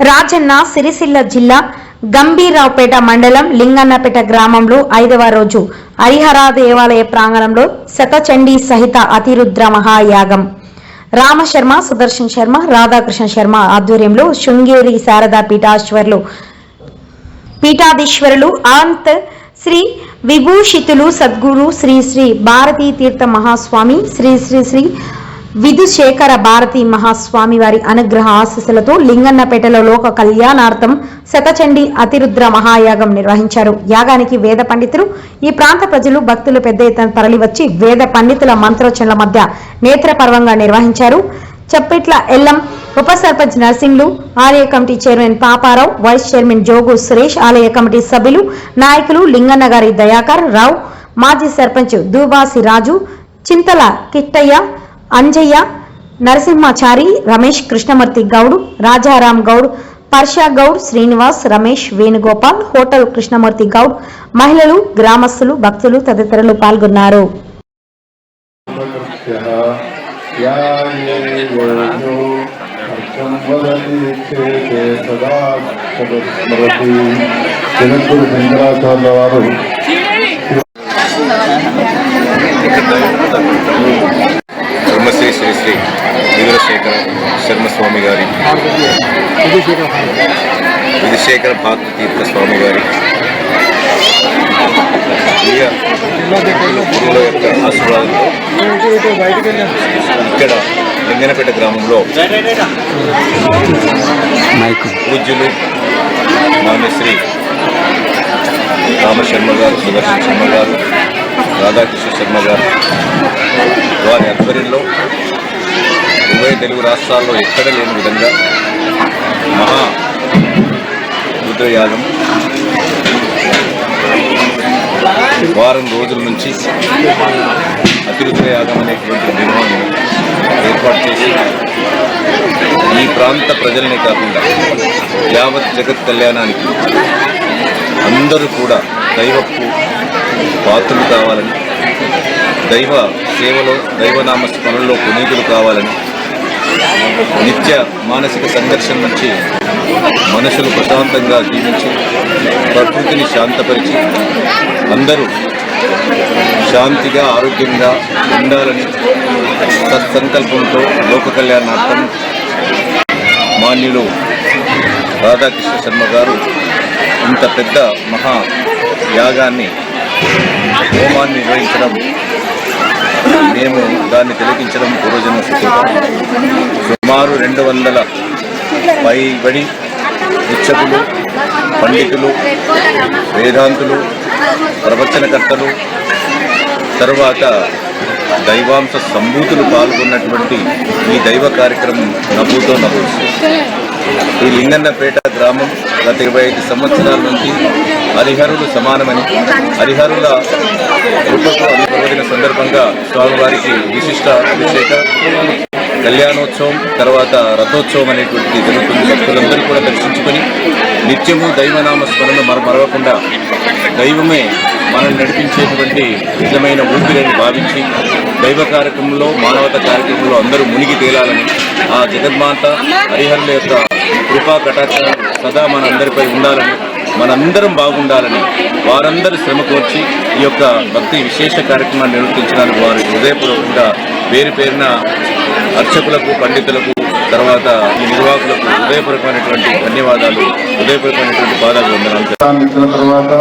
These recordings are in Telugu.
రాజన్న సిరిసిల్ల జిల్లా గంభీరావుపేట మండలం లింగన్నపేట గ్రామంలో ఐదవ రోజు హరిహర దేవాలయ ప్రాంగణంలో శతచండీ సహిత అతిరుద్ర మహాయాగం. రామశర్మ సుదర్శన్ శర్మ రాధాకృష్ణ శర్మ ఆధ్వర్యంలో శృంగేరి శారదా పీఠాశ్వరులు పీఠాధీశ్వరులు అంత్ శ్రీ విభూషితులు సద్గురు శ్రీ శ్రీ భారతీ తీర్థ మహాస్వామి శ్రీ శ్రీ శ్రీ విధుశేఖర భారతి మహాస్వామి వారి అనుగ్రహ ఆశీస్సులతో లింగన్నపేటలో లోక కళ్యాణార్థం శతచండి అతిరుద్ర మహాయాగం నిర్వహించారు. యాగానికి వేద పండితులు ఈ ప్రాంత ప్రజలు భక్తులు పెద్ద ఎత్తున తరలివచ్చి వేద పండితుల మంత్రోచనల మధ్య నేత్రపర్వంగా నిర్వహించారు. చప్పిట్ల ఎల్లం ఉప సర్పంచ్ నర్సింగ్లు ఆలయ committee chairman Paparao vice chairman Jogu Suresh ఆలయ కమిటీ సభ్యులు నాయకులు లింగన్న గారి దయాకర్ రావు మాజీ సర్పంచ్ దూబాసి రాజు చింతల కిట్టయ్య అంజయ్య నరసింహాచారి రమేష్ కృష్ణమూర్తి గౌడ్ రాజారాం గౌడ్ పర్షా గౌడ్ శ్రీనివాస్ రమేష్ వేణుగోపాల్ హోటల్ కృష్ణమూర్తి గౌడ్ మహిళలు గ్రామస్తులు భక్తులు తదితరులు పాల్గొన్నారు. వారు చంద్రశేఖర శర్మ స్వామి గారి. విధుశేఖర భారత తీర్థ స్వామి గారి. గురువుల యొక్క ఆశీర్వాదంతో ఇక్కడ లింగనపేట గ్రామంలో పూజ్యులు మాన్యశ్రీ రామశర్మ గారు సుదర్శన్ శర్మ గారు రాధాకృష్ణ శర్మ గారు వారి ఆధ్వర్యంలో ఉభయ తెలుగు రాష్ట్రాల్లో ఎక్కడ లేని విధంగా మహా రుద్రయాగం వారం రోజుల నుంచి అతిరుద్రయాగం అనేటువంటి నిర్మాణం ఏర్పాటు చేసి ఈ ప్రాంత ప్రజలనే కాకుండా యావత్ జగత్ కళ్యాణానికి అందరూ కూడా దైవపు పాత్రలు కావాలని దైవ సేవలో దైవనామ స్మరణలో పునీతులు కావాలని నిత్య మానసిక సంఘర్షణ నుంచి మనుషులు ప్రశాంతంగా జీవించి ప్రకృతిని శాంతపరిచి అందరూ శాంతిగా ఆరోగ్యంగా ఉండాలని సత్సంకల్పంతో లోక కళ్యాణార్థం మాన్యులు రాధాకృష్ణ శర్మ గారు ఇంత పెద్ద మహా యాగాన్ని హోమాన్ని నిర్వహించడం మేము దాన్ని తిలకించడం పూర్వజన్మ సుమారు రెండు వందల పైబడి శిక్షకులు పండితులు వేదాంతులు ప్రవచనకర్తలు తర్వాత దైవాంశ సంభూతులు పాల్గొన్నటువంటి ఈ దైవ కార్యక్రమం నవ్వుతో నవ్వు ఈ లింగన్నపేట గ్రామం గత ఇరవై ఐదు సంవత్సరాల నుంచి హరిహరులు సమానమని హరిహరుల కృపకు సందర్భంగా స్వామివారికి విశిష్ట అభిషేక కళ్యాణోత్సవం తర్వాత రథోత్సవం అనేటువంటి జరుగుతుంది. భక్తులందరూ కూడా దర్శించుకొని నిత్యము దైవనామ స్మరణ మర మరవకుండా దైవమే మనల్ని నడిపించేటువంటి నిజమైన ఊపిరిని భావించి దైవ కార్యక్రమంలో మానవత కార్యక్రమంలో అందరూ మునిగి తేలాలని ఆ జగన్మాత హరిహరుల యొక్క కృపా కటాక్షాలు సదా మన అందరిపై ఉండాలని మనందరం బాగుండాలని వారందరూ శ్రమ కోర్చి ఈ యొక్క భక్తి విశేష కార్యక్రమాన్ని నిర్వర్తించడానికి వారు హృదయపూర్వకంగా పేరు పేరున అర్చకులకు పండితులకు తర్వాత ఈ నిర్వాహకులకు హృదయపూర్వకమైనటువంటి ధన్యవాదాలు హృదయపూర్వకమైనటువంటి పాదాలు వందనాలు తర్వాత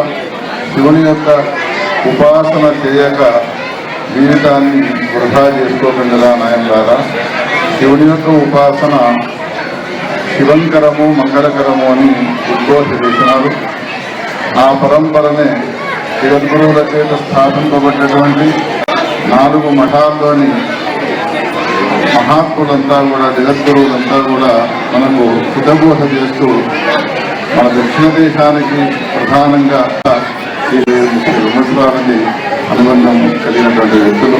శివుని యొక్క ఉపాసన చేయక జీవితాన్ని వృధా చేసుకోకుండా నాయం ద్వారా శివుని యొక్క ఉపాసన శివంకరము మంగళకరము అని ఉద్ఘోష చేసినారు ఆ పరంపరనే జగద్గురువుల చేత స్థాపింపబడినటువంటి నాలుగు మఠాల్లోని మహాత్ములంతా కూడా జగద్గురువులంతా కూడా మనకు హితబోధ చేస్తూ మన దక్షిణ దేశానికి ప్రధానంగా ఈ అనుబంధం కలిగినటువంటి వ్యక్తులు.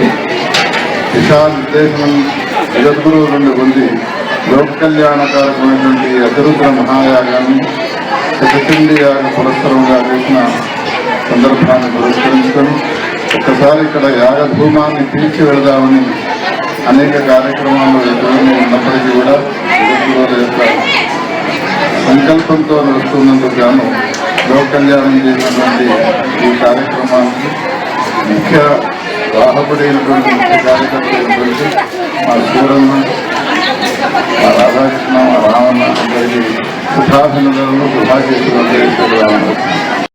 దిశా నిర్దేశం జగద్గురువు నుండి పొంది లోక కళ్యాణకారకమైనటువంటి అతిరుద్ర మహాయాగాన్ని శతచండి యాగ పురస్కరంగా చేసిన సందర్భాన్ని పురస్కరించుకొని ఒక్కసారి ఇక్కడ యాగధూమాన్ని తీర్చి వెళదామని అనేక కార్యక్రమాల్లో ఎదురుగా ఉన్నప్పటికీ కూడా జగద్గురువుల యొక్క సంకల్పంతో నడుస్తున్నందుకు గాను లోక కళ్యాణం చేసినటువంటి ఈ కార్యక్రమానికి ముఖ్య వాహకుడైనటువంటి ముఖ్య కార్యకర్తైనటువంటి మా సూరన్న రాధాకృష్ణ రామన్న అందరికీ శుభాభినందనలు శుభాశీస్సులు అందజేస్తున్నాను